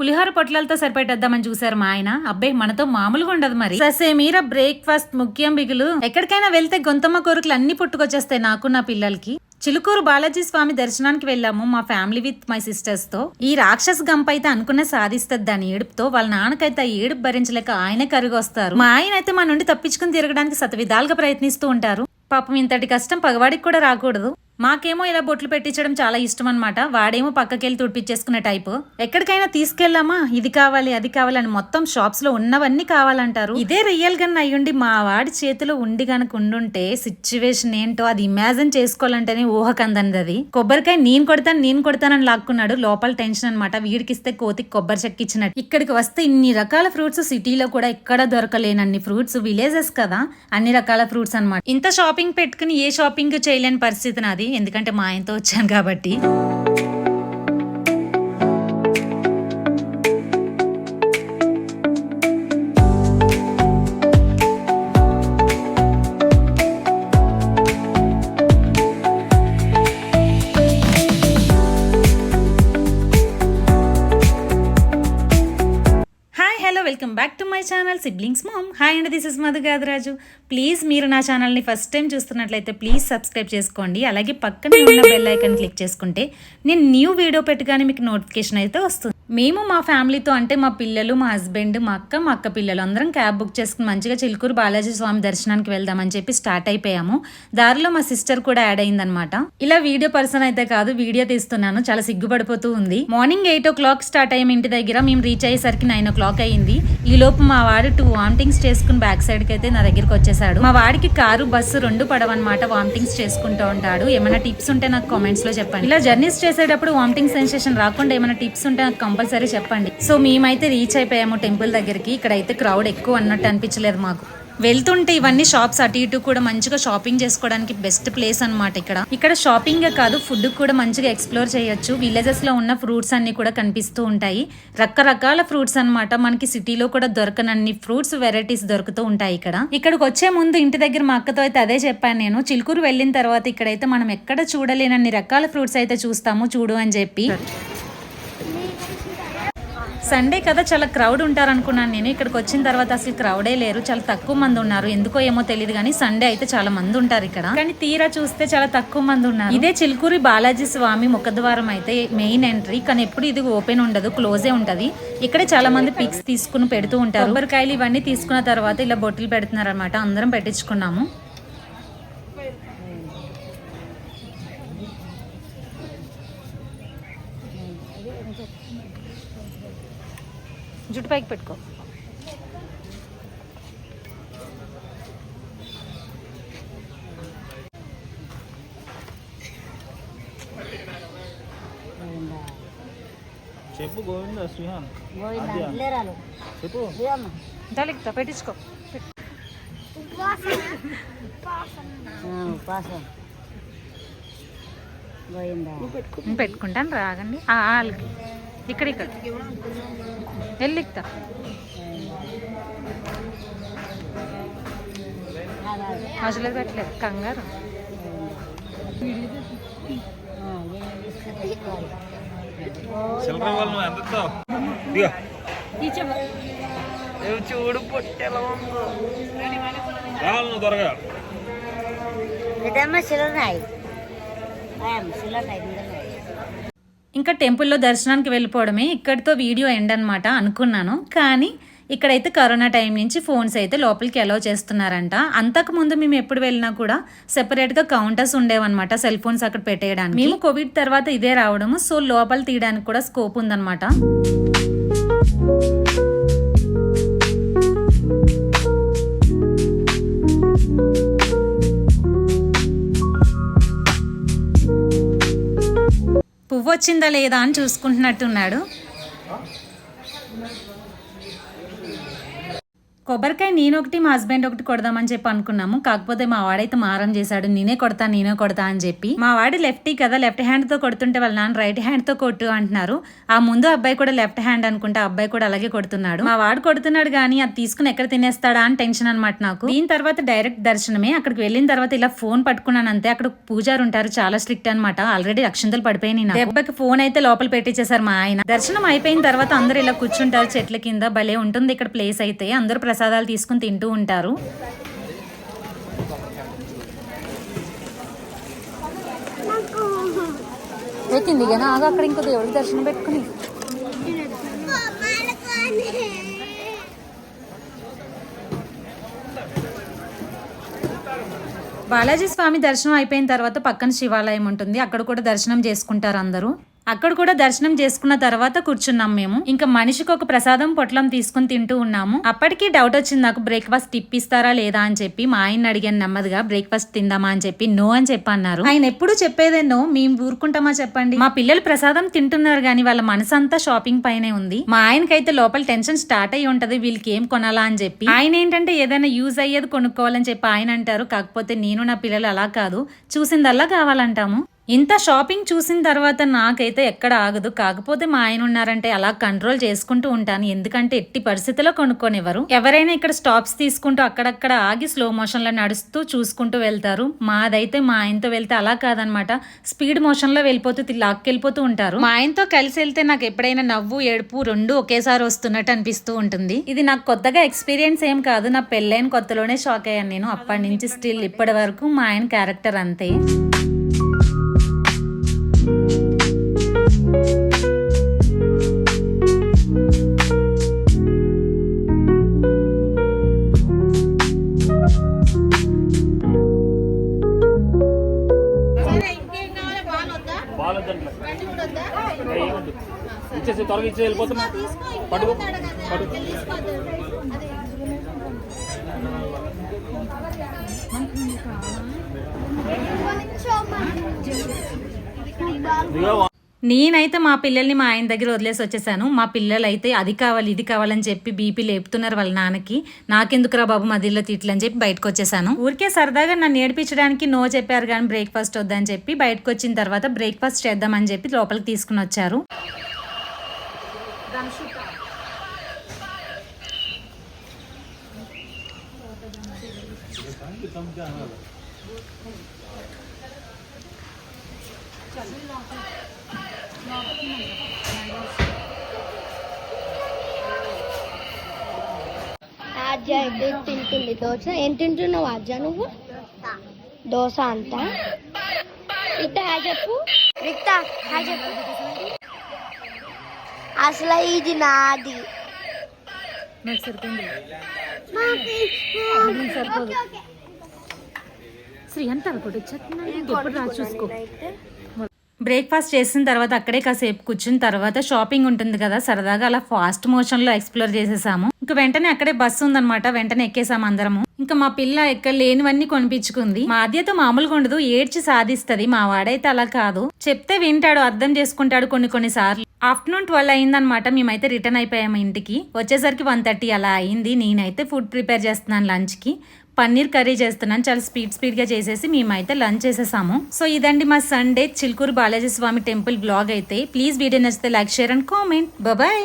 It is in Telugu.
పులిహోర పొట్లాలతో సరిపెట్టేద్దామని చూసారు మా ఆయన. అబ్బాయి మనతో మామూలుగా ఉండదు మరి. ససేమీర బ్రేక్ఫాస్ట్ ముఖ్యం బిగులు. ఎక్కడికైనా వెళ్తే గొంతమ్మ కోరికలు అన్ని పుట్టుకొచ్చేస్తాయి నాకు నా పిల్లలకి. చిలుకూరు బాలాజీ స్వామి దర్శనానికి వెళ్ళాము మా ఫ్యామిలీ విత్ మై సిస్టర్స్తో. ఈ రాక్షస్ గంప అయితే అనుకున్న సాధిస్తుంది దాని ఏడుపుతో. వాళ్ళ నాన్నకైతే ఆ ఏడుపు భరించలేక ఆయనే కరుగొస్తారు. మా ఆయన అయితే మా నుండి తప్పించుకుని తిరగడానికి శతవిధాలుగా ప్రయత్నిస్తూ ఉంటారు. పాపం ఇంతటి కష్టం పగవాడికి కూడా రాకూడదు. మాకేమో ఇలా బొట్లు పెట్టించడం చాలా ఇష్టం అనమాట వాడేమో పక్కకెళ్ళి తుడిపించేసుకునే టైపు. ఎక్కడికైనా తీసుకెళ్ళామా? ఇది కావాలి అది కావాలని మొత్తం షాప్స్లో ఉన్నవన్నీ కావాలంటారు. ఇదే రియల్గా అయ్యుండి మా వాడి చేతిలో ఉండి గనక ఉండుంటే సిచ్యువేషన్ ఏంటో అది ఇమాజిన్ చేసుకోవాలంటేనే ఊహకందంది అది. కొబ్బరికాయ నేను కొడతాను నేను కొడతానని లాక్కున్నాడు. లోపల టెన్షన్ అనమాట వీడికిస్తే కోతికి కొబ్బరి చెక్క ఇచ్చినట్టు. ఇక్కడికి వస్తే ఇన్ని రకాల ఫ్రూట్స్ సిటీలో కూడా ఎక్కడ దొరకలేనన్ని ఫ్రూట్స్ విలేజెస్ కదా. అన్ని రకాల ఫ్రూట్స్ అన్నమాట. ఇంత షాపింగ్ పెట్టుకుని ఏ షాపింగ్ చేయలేని పరిస్థితి నాది. ఎందుకంటే మా ఆయనతో వచ్చాను కాబట్టి my channel siblings mom. Hi and this is Madhu Gadaraju. Please మీరు నా ఛానల్ని ఫస్ట్ టైం చూస్తున్నట్లయితే ప్లీజ్ సబ్స్క్రైబ్ చేసుకోండి. అలాగే పక్కనే ఉన్న బెల్ ఐకన్ క్లిక్ చేసుకుంటే నేను న్యూ వీడియో పెట్టగానే మీకు నోటిఫికేషన్ అయితే వస్తుంది. మేము మా ఫ్యామిలీతో అంటే మా పిల్లలు మా హస్బెండ్ మా అక్క మా అక్క పిల్లలు అందరం క్యాబ్ బుక్ చేసుకుని మంచిగా చిలుకూరు బాలాజీ స్వామి దర్శనానికి వెళ్దామని చెప్పి స్టార్ట్ అయిపోయాము. దారిలో మా సిస్టర్ కూడా యాడ్ అయిందనమాట ఇలా వీడియో పర్సన్ అయితే కాదు వీడియో తీస్తున్నాను. చాలా సిగ్గుపడిపోతూ ఉంది. Morning eight o'clock start అయ్యాము ఇంటి దగ్గర. మేము రీచ్ అయ్యేసరికి నైన్ ఓ క్లాక్ అయ్యింది. ఈ లోపు మా వాడు టూ వామిటింగ్స్ చేసుకుని బ్యాక్ సైడ్కి అయితే నా దగ్గరికి వచ్చేసాడు. మా వాడికి కారు బస్సు రెండు పడవన్నమాట. వామిటింగ్స్ చేసుకుంటూ ఉంటాడు. ఏమైనా టిప్స్ ఉంటే నాకు కామెంట్స్లో చెప్పండి. ఇలా జర్నీస్ చేసేటప్పుడు వామిటింగ్ సెన్సేషన్ రాకుండా ఏమైనా టిప్స్ ఉంటే నాకు కంపల్సరీ చెప్పండి. సో మేమైతే రీచ్ అయిపోయాము టెంపుల్ దగ్గరికి. ఇక్కడైతే క్రౌడ్ ఎక్కువ అన్నట్టు అనిపించలేదు మాకు. వెళ్తుంటే ఇవన్నీ షాప్స్ అటు ఇటు కూడా మంచిగా షాపింగ్ చేసుకోవడానికి బెస్ట్ ప్లేస్ అన్నమాట ఇక్కడ. ఇక్కడ షాపింగ్ కాదు ఫుడ్ కూడా మంచిగా ఎక్స్ప్లోర్ చేయొచ్చు. విలేజెస్లో ఉన్న ఫ్రూట్స్ అన్ని కూడా కనిపిస్తూ ఉంటాయి. రకరకాల ఫ్రూట్స్ అన్నమాట. మనకి సిటీలో కూడా దొరకనన్ని ఫ్రూట్స్ వెరైటీస్ దొరుకుతూ ఉంటాయి ఇక్కడ. ఇక్కడికి వచ్చే ముందు ఇంటి దగ్గర మా అక్కతో అయితే అదే చెప్పాను నేను. చిలుకూరు వెళ్ళిన తర్వాత ఇక్కడైతే మనం ఎక్కడ చూడలేనన్ని రకాల ఫ్రూట్స్ అయితే చూస్తాము చూడు అని చెప్పి. సండే కదా చాలా క్రౌడ్ ఉంటారు అనుకున్నాను నేను. ఇక్కడికి వచ్చిన తర్వాత అసలు క్రౌడే లేరు. చాలా తక్కువ మంది ఉన్నారు. ఎందుకో ఏమో తెలియదు కానీ సండే అయితే చాలా మంది ఉంటారు ఇక్కడ. కానీ తీరా చూస్తే చాలా తక్కువ మంది ఉన్నారు. ఇదే చిలుకూరి బాలాజీ స్వామి ముఖద్వారం అయితే మెయిన్ ఎంట్రీ కానీ ఎప్పుడు ఇది ఓపెన్ ఉండదు క్లోజే ఉంటది. ఇక్కడే చాలా మంది పిక్స్ తీసుకుని పెడుతూ ఉంటారు. కొబ్బరికాయలు ఇవన్నీ తీసుకున్న తర్వాత ఇలా బొట్టలు పెడుతున్నారు అనమాట అందరం పెట్టించుకున్నాము. జుట్టు పైకి పెట్టుకో. చెప్పు గోవింద శ్రీహాన్. చెప్పు. దాలిక్తా పెట్టించుకో. ఉపాసం గోవిందా. నేను పెట్టుకుంటాను రాగండి. ఆ, వాళ్ళకి ఇక్కడ ఇక్కడ వెళ్ళిక్తా అసలు పెట్టలేదు కంగారు చిల్లర వాళ్ళు ఎంత ఇస్తావు? ఇదిగో చూడు పొట్టెలా ఉందో రావాలి నువ్వు త్వరగా ఇదమ్మ సిలున్నాయి సిలున్నాయి ఇంకా టెంపుల్లో దర్శనానికి వెళ్ళిపోవడమే ఇక్కడితో వీడియో ఎండ్ అనమాట అనుకున్నాను. కానీ ఇక్కడైతే కరోనా టైం నుంచి ఫోన్స్ అయితే లోపలికి అలౌ చేస్తున్నారంట. అంతకు ముందు మేము ఎప్పుడు వెళ్ళినా కూడా సెపరేట్గా కౌంటర్స్ ఉండేవన్నమాట సెల్ ఫోన్స్ అక్కడ పెట్టేయడానికి. మేము కోవిడ్ తర్వాత ఇదే రావడము సో లోపల తీయడానికి కూడా స్కోప్ ఉందన్నమాట. వచ్చిందా లేదా అని చూసుకుంటున్నట్టున్నాడు. కొబ్బరికాయ నేను ఒకటి మా హస్బెండ్ ఒకటి కొడదామని చెప్పి అనుకున్నాము. కాకపోతే మా వాడైతే మారం చేశాడు. నేనే కొడతా నేనే కొడతా అని చెప్పి. మా వాడు లెఫ్టీ కదా లెఫ్ట్ హ్యాండ్తో కొడుతుంటే వాళ్ళ నాన్న రైట్ హ్యాండ్తో కొట్టు అంటున్నారు. ఆ ముందు అబ్బాయి కూడా లెఫ్ట్ హ్యాండ్ అనుకుంటే అబ్బాయి కూడా అలాగే కొడుతున్నాడు. మా వాడు కొడుతున్నాడు కానీ అది తీసుకుని ఎక్కడ తినేస్తాడా అని టెన్షన్ అనమాట నాకు. దీని తర్వాత డైరెక్ట్ దర్శనమే. అక్కడికి వెళ్ళిన తర్వాత ఇలా ఫోన్ పట్టుకున్నాను అంతే అక్కడ పూజారు ఉంటారు చాలా స్ట్రిక్ట్ అనమాట ఆల్రెడీ అక్షంతలు పడిపోయినాయి దెబ్బకి ఫోన్ అయితే లోపల పెట్టించేశారు మా ఆయన. దర్శనం అయిపోయిన తర్వాత అందరూ ఇలా కూర్చుంటారు చెట్ల కింద. భలే ఉంటుంది ఇక్కడ ప్లేస్ అయితే. అందరూ ప్రసాదాలు తీసుకుని తింటూ ఉంటారు. ఎక్కింది కానీ ఆగా అక్కడ ఇంకో దేవుడికి దర్శనం పెట్టుకుని. బాలాజీ స్వామి దర్శనం అయిపోయిన తర్వాత పక్కన శివాలయం ఉంటుంది. అక్కడ కూడా దర్శనం చేసుకుంటారు అందరూ. అక్కడ కూడా దర్శనం చేసుకున్న తర్వాత కూర్చున్నాం మేము. ఇంకా మనిషికి ఒక ప్రసాదం పొట్లం తీసుకుని తింటూ ఉన్నాము. అప్పటికి డౌట్ వచ్చింది నాకు బ్రేక్ఫాస్ట్ ఇప్పిస్తారా లేదా అని చెప్పి మా ఆయన అడిగాను నెమ్మదిగా బ్రేక్ఫాస్ట్ తిందామా అని చెప్పి నో అని చెప్పి అన్నారు ఆయన ఎప్పుడు చెప్పేదే నో మేము ఊరుకుంటామా చెప్పండి? మా పిల్లలు ప్రసాదం తింటున్నారు కానీ వాళ్ళ మనసంతా షాపింగ్ పైనే ఉంది. మా ఆయనకైతే లోపల టెన్షన్ స్టార్ట్ అయ్యి ఉంటది వీళ్ళకి ఏం కొనాలా అని చెప్పి. ఆయన ఏంటంటే ఏదైనా యూజ్ అయ్యేది కొనుక్కోవాలని చెప్పి ఆయన అంటారు. కాకపోతే నేను నా పిల్లలు అలా కాదు. చూసిందల్లా కావాలంటాము. ఇంత షాపింగ్ చూసిన తర్వాత నాకైతే ఎక్కడ ఆగదు. కాకపోతే మా ఆయన ఉన్నారంటే అలా కంట్రోల్ చేసుకుంటూ ఉంటాను. ఎందుకంటే ఎట్టి పరిస్థితిలో కొనుక్కోనివ్వరు. ఎవరైనా ఇక్కడ స్టాప్స్ తీసుకుంటూ అక్కడక్కడ ఆగి స్లో మోషన్లో నడుస్తూ చూసుకుంటూ వెళ్తారు. మాదైతే మా ఆయనతో వెళ్తే అలా కాదనమాట. స్పీడ్ మోషన్లో వెళ్ళిపోతూ లాక్కెళ్ళిపోతూ ఉంటారు. మా ఆయనతో కలిసి వెళ్తే నాకు ఎప్పుడైనా నవ్వు ఏడుపు రెండు ఒకేసారి వస్తున్నట్టు అనిపిస్తూ ఉంటుంది. ఇది నాకు కొత్తగా ఎక్స్పీరియన్స్ ఏం కాదు. నా పెళ్ళైన కొత్తలోనే షాక్ అయ్యాను నేను. అప్పటి నుంచి స్టిల్ ఇప్పటి వరకు మా ఆయన క్యారెక్టర్ అంతే. ఇచ్చేసి త్వరగా ఇచ్చేసి వెళ్ళిపోతున్నా. ఇదిగో నేనైతే మా పిల్లల్ని మా ఆయన దగ్గర వదిలేసి వచ్చేసాను. మా పిల్లలు అయితే అది కావాలి ఇది కావాలని చెప్పి బీపీ లేపుతున్నారు వాళ్ళ నాన్నకి. నాకెందుకురా బాబు మదిలో తిట్లు అని చెప్పి బయటకు వచ్చేసాను. ఊరికే సరదాగా నన్ను ఏడిపించడానికి నో చెప్పారు కానీ బ్రేక్ఫాస్ట్ వద్దని చెప్పి బయటకు వచ్చిన తర్వాత బ్రేక్ఫాస్ట్ చేద్దామని చెప్పి లోపలికి తీసుకుని వచ్చారు. అయితే తింటుంది దోశ. ఏం తింటున్నావు ఆద్య నువ్వు? దోశ అంత? ఇత హాయ్ చెప్పు. రిక్త హాయ్ చెప్పు. అసలు ఇది నాది. నాకు సరిపోయింది. నాకు సరిపోదు. శ్రీ అంత ఎప్పుడు రా చూసుకో. బ్రేక్ఫాస్ట్ చేసిన తర్వాత అక్కడే కాసేపు కూర్చున్న తర్వాత షాపింగ్ ఉంటుంది కదా సరదాగా అలా ఫాస్ట్ మోషన్లో ఎక్స్ప్లోర్ చేసేసాము. ఇంకా వెంటనే అక్కడే బస్సు ఉందన్నమాట వెంటనే ఎక్కేసాము అందరము. ఇంకా మా పిల్ల ఎక్కడ లేనివన్నీ కొనిపించుకుంది. మా మామూలుగా ఉండదు ఏడ్చి సాధిస్తుంది. మా వాడైతే అలా కాదు. చెప్తే వింటాడు అర్థం చేసుకుంటాడు కొన్ని కొన్ని సార్లు. ఆఫ్టర్నూన్ ట్వెల్వ్ అయిందనమాట మేమైతే రిటర్న్ అయిపోయాము ఇంటికి. వచ్చేసరికి వన్ థర్టీ అలా అయింది. నేనైతే ఫుడ్ ప్రిపేర్ చేస్తున్నాను లంచ్కి పన్నీర్ కర్రీ చేస్తున్నాను. చాలా స్పీడ్ స్పీడ్గా చేసేసి మేమైతే లంచ్ చేసేసాము. సో ఇదండి మా Sunday Chilkur Balaji Swami temple blog అయితే. ప్లీజ్ వీడియో నచ్చితే like share and comment. Bye